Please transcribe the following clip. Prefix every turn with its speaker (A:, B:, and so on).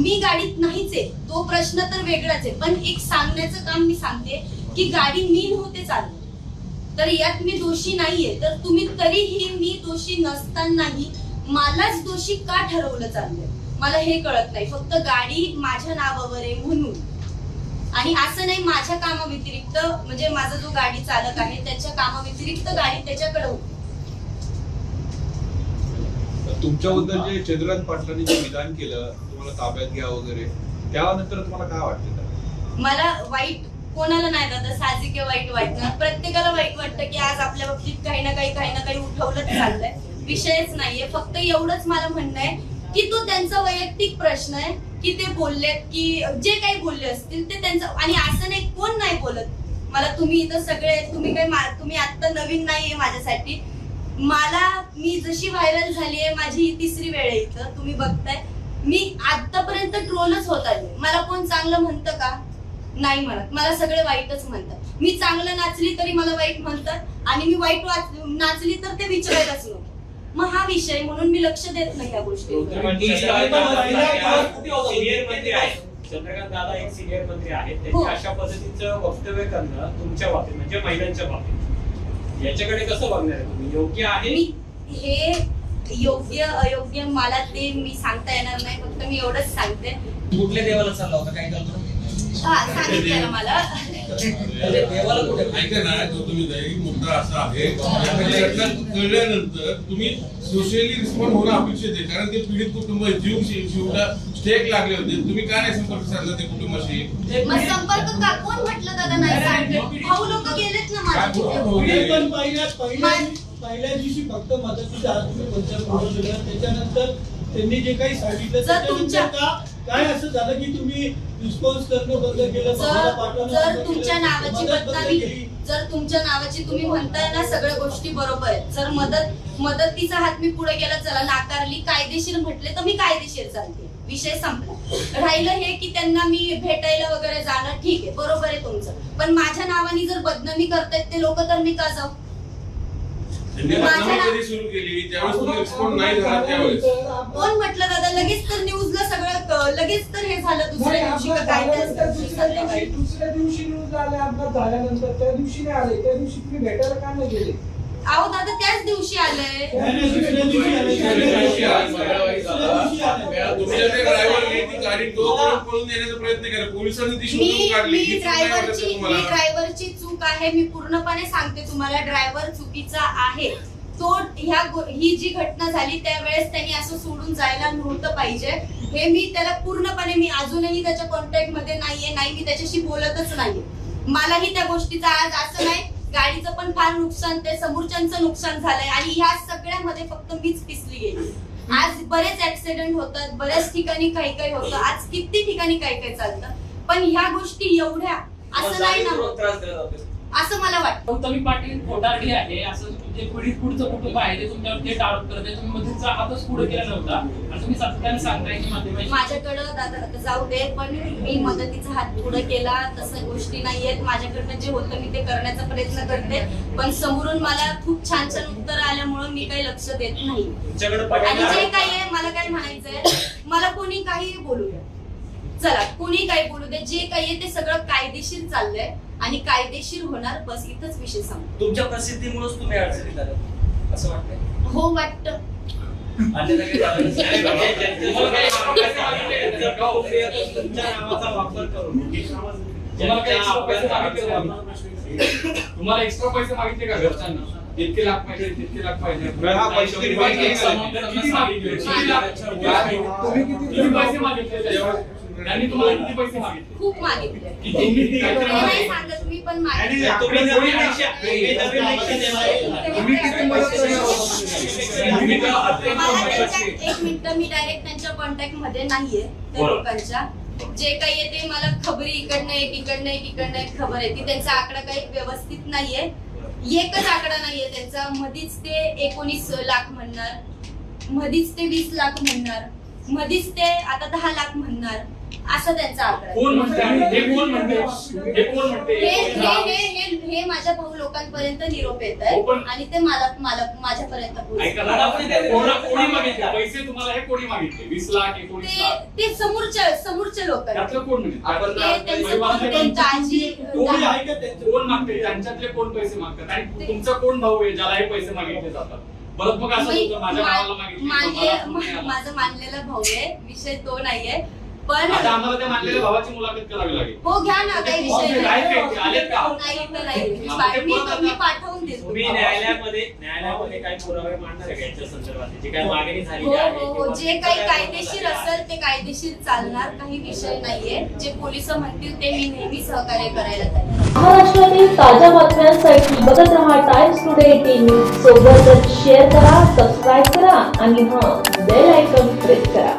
A: मी गाडीत नाहीच आहे. तो प्रश्न तर वेगळाच आहे. पण एक सांगण्याचं काम मी सांगते की गाडी मी नव्हते चालू. तर यात मी दोषी नाहीये. तर तुम्ही तरीही मी दोषी नसतानाही मलाच दोषी का ठरवलं चाललंय? मला हे कळत नाही. फक्त गाडी माझ्या नावावर आहे म्हणून. आणि असं नाही माझ्या कामाव्यतिरिक्त म्हणजे माझा जो गाडी चालक आहे त्याच्या कामाव्यतिरिक्त गाडी त्याच्याकडे होती.
B: तुमच्याबद्दल जे चंद्रकांत पाटलांनी जे विधान केलं तुम्हाला ताब्यात घ्या वगैरे त्यानंतर तुम्हाला काय वाटतं
A: मला वाईट कोणाला नाही दादा साहजिक वाईट वाटणार प्रत्येकाला वाईट वाटतं की आज आपल्या बाबतीत काही ना काही काही ना काही उठवलं चाललंय. विषयच नाहीये. फक्त एवढंच मला म्हणणं आहे की तो त्यांचा वैयक्तिक प्रश्न आहे की ते बोललेत की जे काही बोलले असतील ते त्यांचं आणि असं नाही कोण नाही बोलत. मला तुम्ही इथं सगळे तुम्ही काही तुम्ही आता नवीन नाहीये माझ्यासाठी. मला मी जशी व्हायरल झाली आहे माझी ही तिसरी वेळ आहे इथं. तुम्ही बघताय. मी आतापर्यंत ट्रोलच होत आले. मला कोण चांगलं म्हणतं का? नाही म्हणत. मला सगळे वाईटच म्हणतात. मी चांगलं नाचली तरी मला वाईट म्हणतात आणि मी वाईट वाच- नाचली तर ते विचारायलाच नको. मग हा विषय म्हणून मी लक्ष देत नाही या
C: मंत्री आहेत. चंद्रकांत दादा एक सिनियर मंत्री आहेत.
A: हो.
C: त्यांच्या अशा पद्धतीचं वक्तव्य करणं तुमच्या बाबतीत म्हणजे महिलांच्या बाबतीत. याच्याकडे कसं बघणार आहे तुम्ही? योग्य आहे?
A: मी हे योग्य अयोग्य मला ते मी सांगता येणार नाही. फक्त मी एवढंच सांगते.
D: कुठल्या देवाला चालला होता? काय करतो?
A: हा सांगितलेलं मला.
E: ऐका ना जो तुम्ही मुद्दा असा आहे घटना कळल्यानंतर तुम्ही सोशली रिस्पॉन्ड होणं अपेक्षित आहे कारण ते पीडित कुटुंब जीव शिवला स्टेक लागले होते. तुम्ही का नाही संपर्क साधला ते कुटुंबाशी?
A: संपर्क का? कोण म्हटलं दादा नाही सांगते? भाऊ लोक गेलेत ना माझ्या तिथे.
F: तुम्ही पण पहिल्या दिवशी फक्त मदतीचा हात तुम्ही पंचायत त्याच्यानंतर त्यांनी जे काही सांगितलं त्याच्यानंतर काय असं झालं की तुम्ही रिस्पॉन्स करणं बंद केलं?
A: जर तुमच्या नावाची बदनामी. जर तुमच्या नावाची तुम्ही म्हणताय ना सगळ्या गोष्टी बरोबर आहेत. जर मदत मदतीचा हात मी पुढे गेला चला नाकारली कायदेशीर म्हटले तर मी कायदेशीर चालते. विषय संपला. राहिलं हे की त्यांना मी भेटायला वगैरे जाणं ठीक आहे बरोबर आहे तुमचं. पण माझ्या नावाने जर बदनामी करतायत ते लोक तर मी का जाऊ?
E: त्यांनी बदनामी कधी सुरू केली? त्यावेळेस तुम्ही रिस्पॉन्ड नाही झाला त्यावेळेस.
A: कोण म्हटलं दादा लगेच तर न्यूजला सगळं क- लगेच तर हे झालं दुसऱ्या दिवशी का काय
G: झाल्यानंतर
A: ते
G: दुसऱ्या दिवशी दुसऱ्या दिवशी न्यूज आले अपघात झाल्यानंतर त्या दिवशी नाही आले त्या दिवशी तुम्ही भेटायला का नाही गेले?
A: अहो दादा त्याच दिवशी आलंय.
E: तुमच्या ड्रायव्हरने ती गाडी पळून प्रयत्न केला. पोलिसांनी ती शोधून
A: मी
E: काढली.
A: मी
E: ही चूक नाही वाटत
A: ड्रायव्हरची मी
E: तुम्हाला
A: ड्रायव्हरची चूक आहे मी पूर्णपणे सांगते तुम्हाला ड्रायव्हर चुकीचा आहे. तो ह्या ही जी घटना झाली त्यावेळेस त्यांनी असं सोडून जायला नव्हतं पाहिजे. हे मी त्याला पूर्णपणे मी अजूनही त्याच्या कॉन्टॅक्टमध्ये नाहीये नाही मी त्याच्याशी बोलतच नाहीये. मलाही त्या गोष्टीचा आज असं नाही गाडीचं पण फार नुकसान ते समोरच्यांचं नुकसान झालंय आणि ह्या सगळ्यामध्ये फक्त मीच पिसली गेली. आज बरेच ऍक्सिडेंट होतात बऱ्याच ठिकाणी काही काही होतं आज किती ठिकाणी काही काही चालतं. पण ह्या गोष्टी एवढ्या असं नाही ना. असं मला वाटतं
H: गौतमी पाटील खोटारडी आहे. असं जे पुढचं कुटुंब आहे ते तुमच्यावर थेट आरोप करत आहे. तुम्ही मध्येचा हातच पुढे केला नव्हता. आणि तुम्ही सातत्याने सांगताय की माध्यमांशी
A: माझ्याकडं दादा जाऊ दे पण मी मदतीचा हात पुढे केला. तसं गोष्टी नाहीयेत माझ्याकडनं जे होतं मी ते करण्याचा प्रयत्न करते. पण समोरून मला खूप छान छान उत्तर आल्यामुळं मी काही लक्ष देत नाही.
C: तुमच्याकडे
A: आणि जे काही आहे मला काय म्हणायचंय. मला कोणी काही बोलू द्या. चला कोणी काही बोलू दे जे काही आहे ते सगळं कायदेशीर चाललंय. आणि कायदेशीर होणार बस इथंच विषय सांगतो
D: तुमच्या प्रसिद्धीमुळेच तुम्ही अडचणीत आलात असं वाटतंय
A: हो वाटतं
D: अन्यथा काही
C: तुमच्या नावाचा वापर करून
H: तुम्हाला काही extra पैसे मागितले का आम्ही? तुम्हाला एक्स्ट्रा पैसे मागितले का घरच्यांना इतके लाख पाहिजे तितके लाख पाहिजे
B: हा, पैसे किती मागितले?
H: किती मागितले? किती लाख?
G: तुम्ही किती
H: पैसे मागितले त्याच्यावर? त्यांनी तुम्हाला किती पैसे मागितले?
A: खूप मागितले.
H: किती?
A: नाही सांगत मी पण मागितले.
C: तुम्ही नवीन लक्ष- तुम्ही नवीन लक्ष देणार आहे.
H: तुम्ही किती मदत करणार होता? तुम्ही तर अत्यंत
A: मला
H: महत्त्वाची
A: त्यांच्या एक मिनिट मी डायरेक्ट त्यांच्या कॉन्टॅक्टमध्ये नाहीये. त्या. लोकांच्या. जे काही आहे ते मला खबरी इकडनं एक इकडनं एक इकडनं एक खबर आहे. ती त्यांचा आकडा काही व्यवस्थित नाहीये. एकच आकडा नाहीये त्यांचा. मधीच ते एकोणीस लाख म्हणणार. मधीच ते वीस लाख म्हणणार. मधीच ते आता दहा लाख म्हणणार. असा त्यांचा आकडा.
H: कोण
A: आहे.
H: म्हणते? आणि हे कोण म्हणते? हे कोण म्हणते?
A: हे हे हे हे हे माझ्या भाऊ लोकांपर्यंत निरोप येत
H: हो, पण-
A: आहे आणि ते मला मला माझ्यापर्यंत
H: ऐका
A: पोहोचतात.
H: ना, कोणा- कोणी मागितले? पैसे तुम्हाला हे कोणी मागितले? वीस लाख एकोणीस
A: ते
H: लाख?
A: ते समोरच्या समोरचे लोक आहेत.
H: त्यातलं कोण
C: आपण
A: ते त्यांचं
H: परिवारातले
A: कोण- त्यांचं
H: कोण-
A: आजी
F: कोणी आहे का त्यांचं?
H: कोण मागते त्यांच्यातले कोण पैसे मागतात? आणि तुमचा कोण भाऊ आहे ज्याला हे पैसे मागितले जातात? परत मग असं
A: मी-
H: होतं माझ्या
A: मा-
H: भावाला मागितले
A: मानले
H: मला कोणी आला.
A: माझं मानलेला भाऊ आहे. विषय तो नाहीये. पण
H: आता आम्हाला त्या मानलेल्या भावाची मुलाखत करावी लागेल.
A: हो घ्या ना काही विषय?
H: आलेत का?
A: नाही तर नाही मी
H: हा,
A: पा- पाठवून देतो.
I: तुम्ही न्यायालयामध्ये न्यायालयामध्ये काही पुरावे मांडणार आहे का यांच्या संदर्भात जी काही मागणी झाली
A: हो हो हो. जे काही
I: काय
A: कायदेशीर? असेल ते कायदेशीर चालणार काही विषय नाहीये. जे पोलीस म्हणतील ते मी नेहमी सहकार्य करायला तयार
J: महाराष्ट्रातील ताज्या बातम्यांसाठी बघत रहा टाइम्स टुडे न्यूज सोबतच शेअर करा सबस्क्राईब करा आणि हां बेल आयकॉन प्रेस करा.